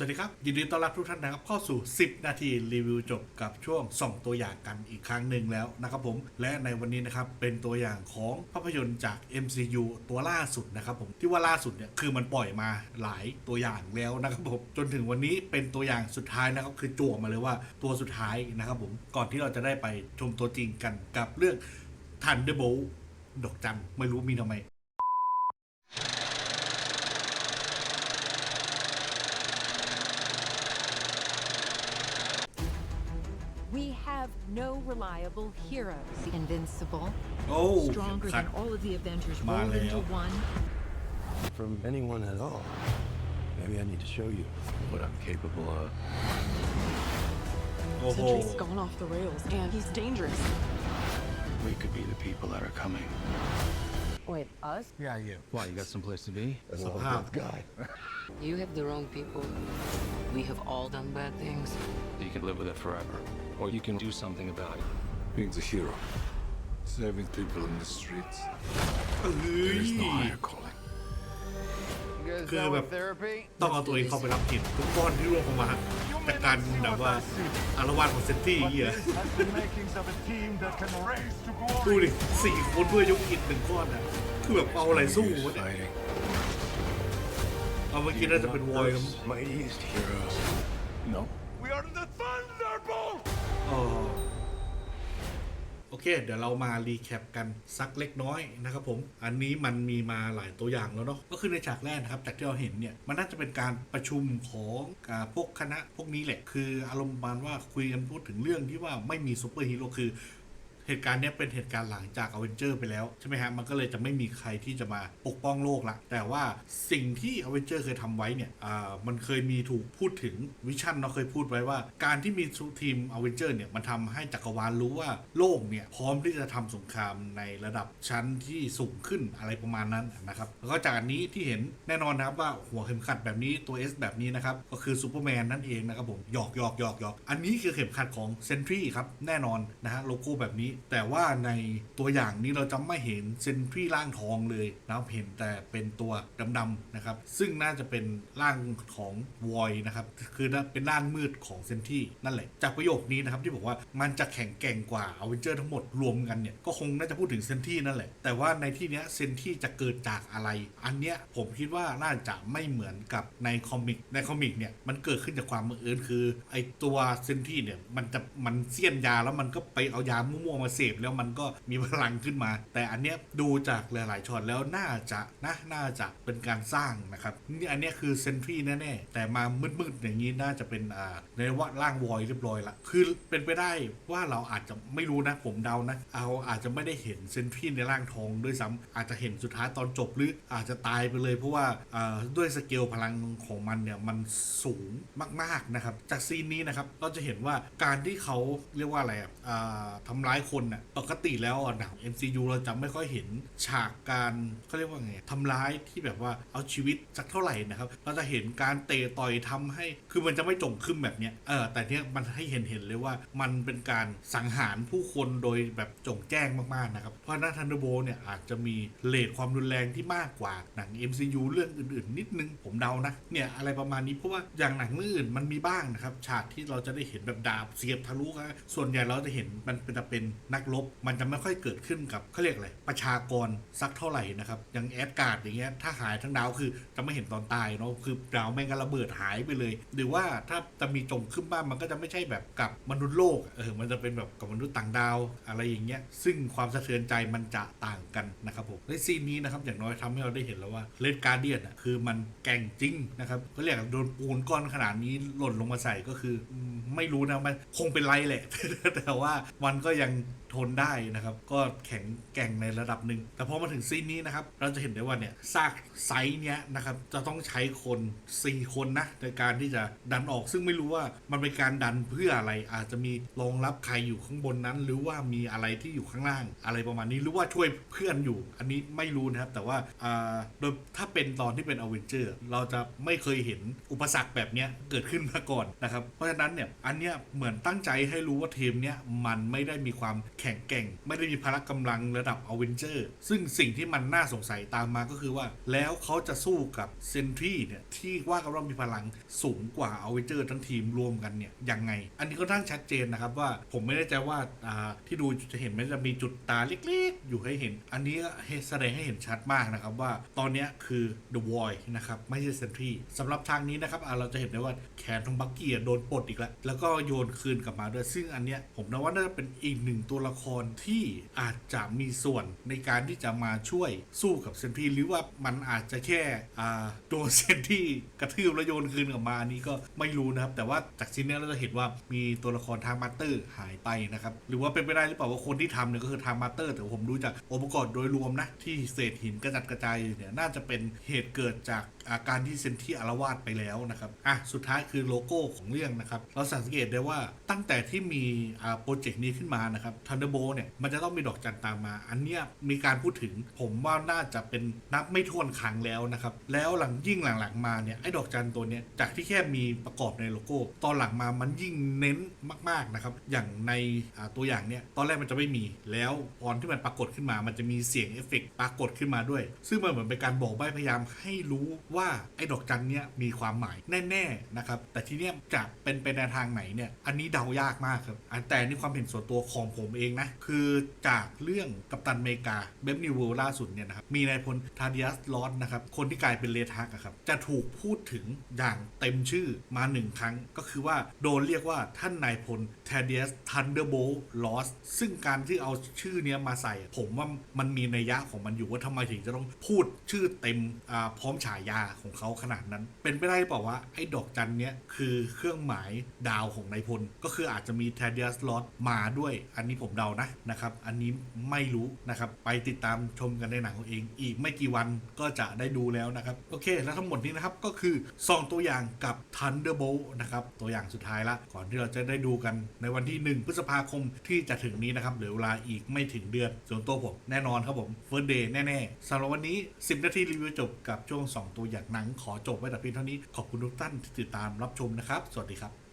สวัสดีครับ ยินดีต้อนรับทุกท่านนะครับ เข้าสู่ 10 นาทีรีวิวจบกับช่วงส่องตัวอย่างกันอีกครั้งหนึ่งแล้วนะครับผม และในวันนี้นะครับ เป็นตัวอย่างของภาพยนตร์จาก MCU ตัวล่าสุดนะครับผม ที่ว่าล่าสุดเนี่ยคือมันปล่อยมาหลายตัวอย่างแล้วนะครับผม จนถึงวันนี้เป็นตัวอย่างสุดท้ายนะครับ คือจั่วมาเลยว่าตัวสุดท้ายนะครับผม ก่อนที่เราจะได้ไปชมตัวจริงกันกับเรื่อง Thunderbolt ดอกจันไม่รู้มีทำไม No reliable heroes. Invincible. Oh, stronger than all of the Avengers rolled into one. From anyone at all. Maybe I need to show you what I'm capable of. Oh. Sentry's gone off the rails, and he's dangerous. We could be the people that are coming. Wait, us? Yeah, you. Why, you got someplace to be? That's well, a bad guy. you have the wrong people. We have all done bad things. You can live with it forever. Or you can do something about it. Being the hero, saving people in the streets. เอ้ There ย is no higher calling. You guys Good done about- with therapy? ต้องเอาตัวเองเข้าไปรับผิดทุกก้อนที่ร่วงลงมาจากการแบบว่าอารวาสของเซนตี้เหี้ย has the makings of a team that can race to ดู glory. ดิสี่คนเพื่อยกอิฐหนึ่งก้อนอะคือแบบเอาอะไรสู้วะเนี่ย Fighting. เอาเมื่อกี้น่าจะเป็นวอยครับ Mightiest heroes. No. We are the Thunderbolt! อ๋อ โอเค เดี๋ยวเรามารีแคปกันสักเล็กน้อยนะครับผม อันนี้มันมีมาหลายตัวอย่างแล้วเนาะ ก็คือในฉากแรกนะครับ จากที่เราเห็นเนี่ย มันน่าจะเป็นการประชุมของอพวกคณะพวกนี้แหละ คืออารมณ์ประมาณว่าคุยกันพูดถึงเรื่องที่ว่าไม่มีซูเปอร์ฮีโร่คือ เหตุการณ์นี้เป็นเหตุการณ์หลังจากอเวนเจอร์ไปแล้วใช่ไหมฮะมันก็เลยจะไม่มีใครที่จะมาปกป้องโลกละแต่ว่าสิ่งที่อเวนเจอร์เคยทำไว้เนี่ยมันเคยมีถูกพูดถึงวิชั่นเราเคยพูดไว้ว่า การที่มีทีมอเวนเจอร์เนี่ยมันทำให้จักรวาลรู้ว่าโลกเนี่ยพร้อมที่จะทำสงครามในระดับชั้นที่สูงขึ้นอะไรประมาณนั้นนะครับแล้วก็จากอันนี้ที่เห็นแน่นอนนะครับว่าหัวเข็มขัดแบบนี้ตัว S แบบนี้นะครับก็คือซูเปอร์แมนนั่นเองนะครับผมหยอกหยอกหยอกหยอกอันนี้คือเข็มขัดของเซนทรีครับแน่นอนนะฮะโลโก้แบบนี้แต่ว่าในตัวอย่างนี้เราจะไม่เห็นเซนทรีร่างทองเลยนะครับเห็นแต่เป็นตัวดำๆนะครับ ซึ่งน่าจะเป็นร่างของวอยนะครับ คือเป็นด้านมืดของเซนทรีนั่นแหละ จากประโยคนี้นะครับที่บอกว่ามันจะแข็งแกร่งกว่าอเวนเจอร์ทั้งหมดรวมกันเนี่ยก็คงน่าจะพูดถึงเซนทรีนั่นแหละ แต่ว่าในที่เนี้ยเซนทรีจะเกิดจากอะไร อันเนี้ยผมคิดว่าน่าจะไม่เหมือนกับในคอมิกในคอมิกเนี่ยมันเกิดขึ้นจากความบังเอิญคือไอตัวเซนทรีเนี่ยมันจะมันเสี้ยนยาแล้วมันก็ไปเอายามั่วๆมาเสพแล้วมันก็มีพลังขึ้นมา แต่อันเนี้ยดูจากหลาย ๆช็อตแล้วน่าจะนะน่าจะเป็นการสร้างนะครับนี่อันเนี้ยคือเซนทรีแน่ๆแต่มามืดๆอย่างนี้น่าจะเป็นอ่าในว่าร่างวอยเรียบร้อยละคือเป็นไปได้ว่าเราอาจจะไม่รู้นะผมเดานะเอาอาจจะไม่ได้เห็นเซนทรีในร่างทองด้วยซ้ำอาจจะเห็นสุดท้ายตอนจบหรืออาจจะตายไปเลย เพราะว่าอ่าด้วยสเกลพลังของมันเนี่ยมันสูงมาก ๆนะครับ จากซีนนี้นะครับเราจะเห็นว่าการที่เขาเรียกว่าอะไรอะอ่าทำร้ายคนน่ะปกติแล้วอะหนัง MCU เราจะไม่ค่อยเห็นฉากการเขาเรียกว่าไงทำร้ายที่แบบว่าเอาชีวิตสักเท่าไหร่นะครับ เราจะเห็นการเตะต่อยทำให้ คือมันจะไม่จงขึ้นแบบเนี้ยเออแต่เนี้ยมันให้เห็นเห็นเลยว่ามันเป็นการสังหารผู้คนโดยแบบจงแจ้งมากๆนะครับ เพราะนั้นทันเดอร์โบเนี่ยอาจจะมีเลทความรุนแรงที่มากกว่าหนัง MCU เรื่องอื่นๆ นิดนึงผมเดานะเนี่ยอะไรประมาณนี้เพราะว่าอย่างหนังเรื่องอื่นมันมีบ้างนะครับฉากที่เราจะได้เห็นแบบดาบเสียบทะลุนะส่วนใหญ่เราจะเห็นมันเป็นเป็นนักรบมันจะไม่ค่อยเกิดขึ้นกับเขาเรียกอะไรประชากรสักเท่าไหร่นะครับอย่างแอดการ์ดอย่างเงี้ยถ้าหายทั้งดาวคือจะไม่เห็นตอนตายเนาะคือดาวแม่งก็ระเบิดหายไปเลย หรือว่าถ้าจะมีจงขึ้นบ้านมันก็จะไม่ใช่แบบกับมนุษย์โลกเออมันจะเป็นแบบกับมนุษย์ต่างดาวอะไรอย่างเงี้ยซึ่งความสะเทือนใจมันจะต่างกันนะครับผมในซีนนี้นะครับอย่างน้อยทำให้เราได้เห็นแล้วว่าเลดการเดียนอะคือมันแก่งจริงนะครับก็เรียกโดนปูนก้อนขนาดนี้หล่นลงมาใส่ก็คือไม่รู้นะมันคงเป็นไรแหละ แต่ว่ามันก็ยัง Amen. ทนได้นะครับ ก็แข็งแกร่งในระดับหนึ่ง แต่พอมาถึงซีนนี้นะครับ เราจะเห็นได้ว่าเนี่ยซากไซส์เนี้ยนะครับ จะต้องใช้คน 4 คนนะ ในการที่จะดันออก ซึ่งไม่รู้ว่ามันเป็นการดันเพื่ออะไร อาจจะมีรองรับใครอยู่ข้างบนนั้น หรือว่ามีอะไรที่อยู่ข้างล่าง อะไรประมาณนี้ หรือว่าช่วยเพื่อนอยู่ อันนี้ไม่รู้นะครับ แต่ว่าอ่าโดยถ้าเป็นตอนที่เป็นอเวนเจอร์เราจะไม่เคยเห็นอุปสรรคแบบเนี้ยเกิดขึ้นมาก่อนนะครับ เพราะฉะนั้นเนี่ย อันเนี้ยเหมือนตั้งใจให้รู้ว่าทีมเนี้ยมันไม่ได้มีความแข็งแกร่ง ไม่ได้มีพละกำลังระดับอเวนเจอร์ ซึ่งสิ่งที่มันน่าสงสัยตามมาก็คือว่า แล้วเขาจะสู้กับเซนทรีเนี่ยที่ว่ากันว่ามีพลังสูงกว่าอเวนเจอร์ทั้งทีมรวมกันเนี่ยยังไง อันนี้ก็ทั้างชัดเจนนะครับว่าผมไม่แน่ใจว่าที่ดูจะเห็นไมันจะมีจุดตาเล็กๆ อยู่ให้เห็น อันนี้แสดงให้เห็นชัดมากนะครับว่าตอนนี้คือ The Void นะครับไม่ใช่เซนทรีสำหรับทางนี้นะครับเราจะเห็นได้ว่าแขนของบักกี้อะโดนปลดอีกแล้วแล้วก็โยนคืนกลับมาด้วยซึ่งอันเนี้ยผมนะว่าน่าจะเป็นอีกหนึ่งตัวละครที่อาจจะมีส่วนในการที่จะมาช่วยสู้กับเซนทรีหรือว่ามันอาจจะแค่อ่าโดนเซนทรีกระทืบแล้วโยนคืนกลับมาอันนี้ก็ไม่รู้นะครับ แต่ว่าจากซีนนี้เราจะเห็นว่ามีตัวละครทางมาสเตอร์หายไปนะครับ หรือว่าเป็นไปได้หรือเปล่าว่าคนที่ทำเนี่ยก็คือทางมาสเตอร์ แต่ผมดูจากองค์ประกอบโดยรวมนะที่เศษหินกระจัดกระจายอยู่เนี่ยน่าจะเป็นเหตุเกิดจาก อาการที่เซนที่อารวาสไปแล้วนะครับอะสุดท้ายคือโลโก้ของเรื่องนะครับ เราสังเกตได้ว่าตั้งแต่ที่มีโปรเจกต์นี้ขึ้นมานะครับ Thunderbolt เนี่ยมันจะต้องมีดอกจันตามมา อันเนี้ยมีการพูดถึงผมว่าน่าจะเป็นนับไม่ถ้วนครั้งแล้วนะครับ แล้วหลังยิ่งหลังๆมาเนี่ยไอ้ดอกจันตัวเนี้ยจากที่แค่มีประกอบในโลโก้ ตอนหลังมามันยิ่งเน้นมากๆนะครับอย่างในตัวอย่างเนี่ยตอนแรกมันจะไม่มี แล้วตอนที่มันปรากฏขึ้นมา มันจะมีเสียงเอฟเฟกต์ปรากฏขึ้นมาด้วย ซึ่งมันเหมือนเป็นการบอกใบ้พยายามให้รู้ว่าว่าไอ้ดอกจันเนี่ยมีความหมายแน่ๆนะครับแต่ทีเนี้ยจะเป็นไปในทางไหนเนี่ยอันนี้เดายากมากครับแต่นี่ความเห็นส่วนตัวของผมเองนะคือจากเรื่องกัปตันอเมริกาเบฟนิวเวลล่าสุดเนี่ยนะครับมีนายพลทาเดียสลอสนะครับคนที่กลายเป็นเลทักครับจะถูกพูดถึงอย่างเต็มชื่อมาหนึ่งครั้ง ก็คือว่าโดนเรียกว่าท่านนายพลทาเดียสทันเดอร์โบลอสซึ่งการที่เอาชื่อเนี้ยมาใส่ ผมว่ามันมีนัยยะของมันอยู่ว่าทำไมถึงจะต้องพูดชื่อเต็มพร้อมฉายาของเขาขนาดนั้น เป็นไปได้หรือเปล่าว่าไอ้ดอกจันเนี้ยคือเครื่องหมายดาวของนายพล ก็คืออาจจะมีทเดียสลอตมาด้วย อันนี้ผมเดานะนะครับ อันนี้ไม่รู้นะครับ ไปติดตามชมกันในหนังของเอง อีกไม่กี่วันก็จะได้ดูแล้วนะครับ โอเค แล้วทั้งหมดนี้นะครับก็คือซองตัวอย่างกับ Thunderbolt นะครับ ตัวอย่างสุดท้ายละ ก่อนที่เราจะได้ดูกันในวันที่ 1 พฤษภาคมที่จะถึงนี้นะครับเหลือเวลาอีกไม่ถึงเดือน ส่วนตัวผมแน่นอนครับผม First Day แน่ๆสำหรับวันนี้ 10 นาทีรีวิวจบกับช่วง 2 ตัวอย่างหนังขอจบไว้แต่เพียงเท่านี้ขอบคุณทุกท่านที่ติดตามรับชมนะครับ สวัสดีครับ